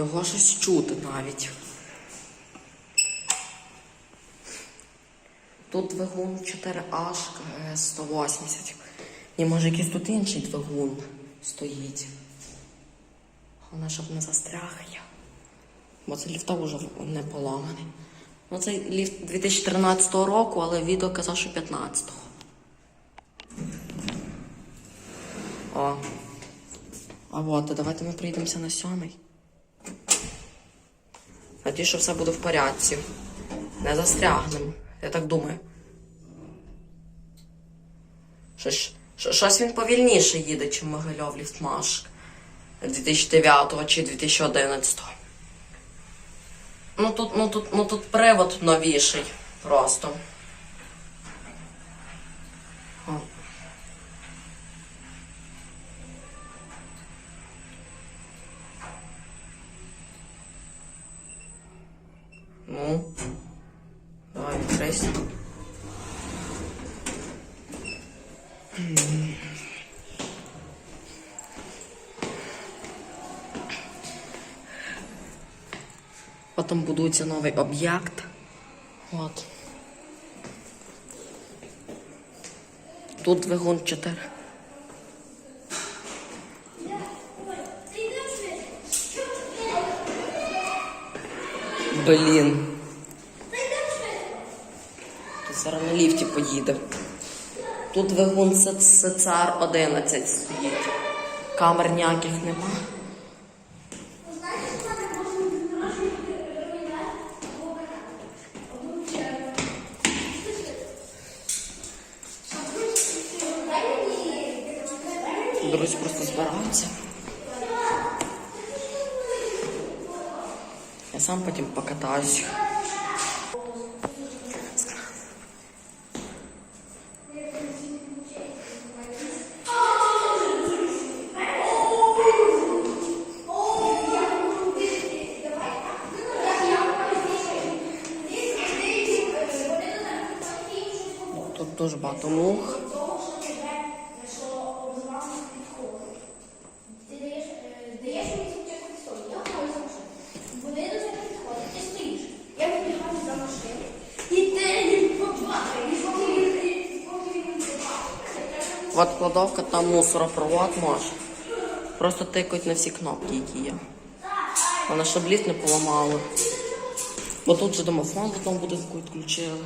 Його щось чути навіть. Тут двигун 4H е, 180. І може якийсь тут інший двигун стоїть. Головне, щоб не застряг я. Бо цей ліфта вже не поламаний. Ну, цей ліфт 2013 року, але відео казав, що 15-го. О. А от, давайте ми приїдемося на сьомий. Надію, що все буде в порядці. Не застрягнемо, я так думаю. Щось, щось він повільніше їде, чим Могильов Ліфтмаш 2009 чи 2011. Ну тут, ну тут, ну тут привод новіший просто. Відкрийся. Потім будується новий об'єкт. От. Тут двигун 4. Блін. Зараз на ліфті поїде. Тут двигун СЦР 11 стоїть. Камер ніяких нема. Друзі просто збираються. Я сам потім покатаюсь. Він не побачить. От кладовка, там мусоропровод може. Просто тикають на всі кнопки, які є. Вона щоб ліфт не поламала. Бо тут же домофон тому будинку відключили.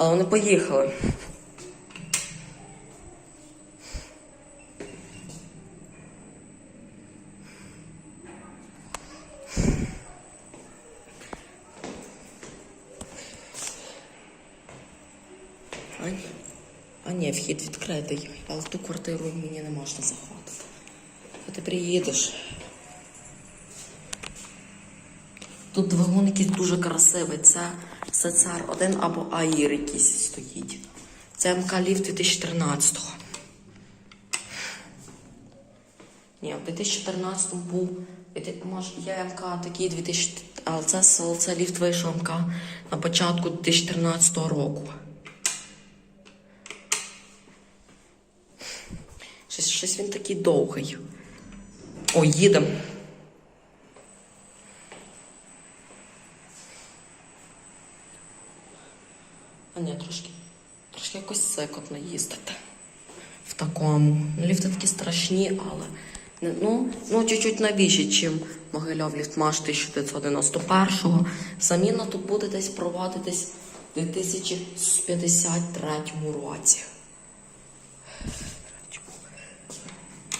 Але вони поїхали. А, ні. вхід відкритий, але в ту квартиру мені не можна заходити. А ти приїдеш. Тут двигун якийсь дуже красивий. Це СЦР 1 або АІР якийсь стоїть. Це МК Ліфт 2013-го. Ні, в 2014 був. Може, є МК такий 2000, але це ліфт вийшов МК на початку 2013 року. Щось, щось він такий довгий. О, їдемо. Ні, трошки, трошки якось секотно їздити. В такому. Ну, ліфти такі страшні, але ну, ну чуть-чуть новіші, чим Могильов Ліфтмаш 1991-го. Заміна тут буде десь проводитись в 2053 році.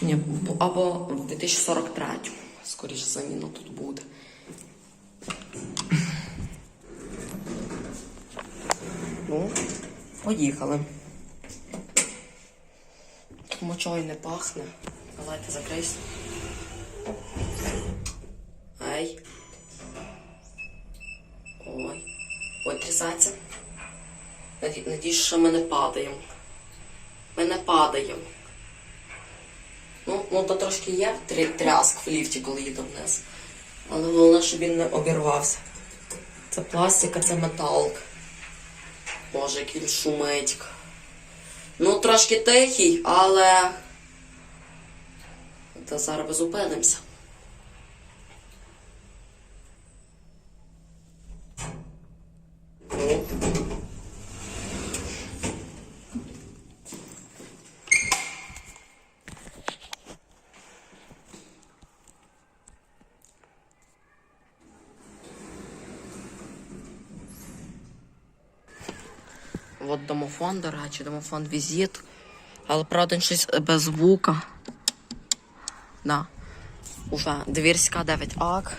Ні, або в 2043, скоріше заміна тут буде. Ну, поїхали. Тут мочою не пахне. Давайте закрийся. Ей. Ой. Ой, трясеться. Наді- Надіюсь, що ми не падаємо. Ми не падаємо. Ну, ну то трошки є тряск в ліфті, коли їду вниз. Але головне, щоб він не обірвався. Це пластика, це металк. Боже, як шумить. Ну, трошки тихий, але Та зараз зупинимося. От домофон, до речі, домофон візит. Але правда щось без звука. Да. Уже двірська 9 ак.